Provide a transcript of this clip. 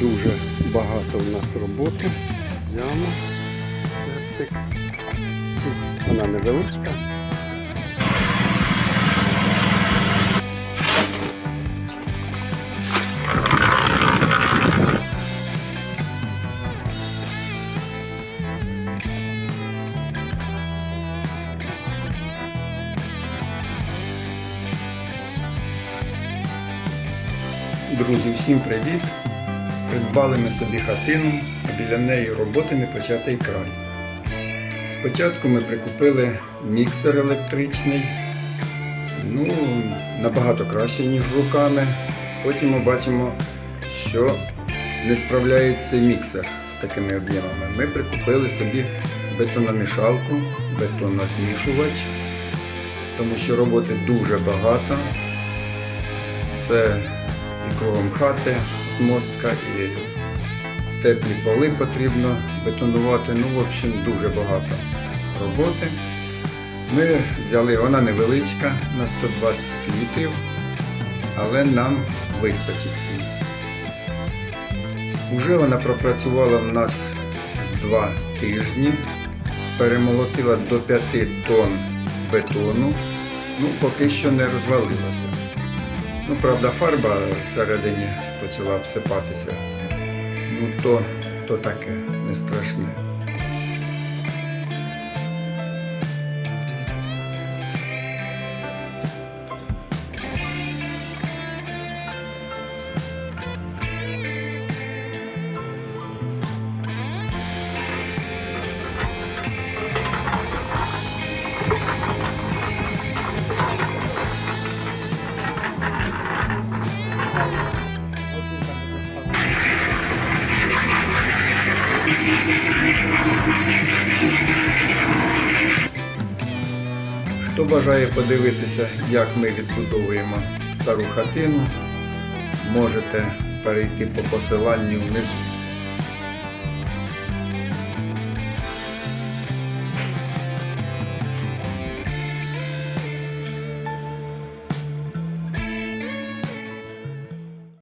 Дуже багато в нас роботи. Яма, септик. Вона невеличка. Друзі, всім привіт! Придбали ми собі хатину, а біля неї роботи не початий край. Спочатку ми прикупили міксер електричний, ну, набагато краще, ніж руками. Потім ми бачимо, що не справляється міксер з такими об'ємами. Ми прикупили собі бетономішалку, бетонозмішувач, тому що роботи дуже багато. Це і кругом хати мостка, і теплі поли потрібно бетонувати. Ну, в общем, дуже багато роботи. Ми взяли, вона невеличка на 120 літрів, але нам вистачить її. Уже вона пропрацювала в нас з 2 тижні, перемолотила до 5 тонн бетону, ну поки що не розвалилася. Ну, правда, фарба всередині почала обсипатися. Ну, то, то таке не страшне. Хто бажає подивитися, як ми відбудовуємо стару хатину, можете перейти по посиланню внизу.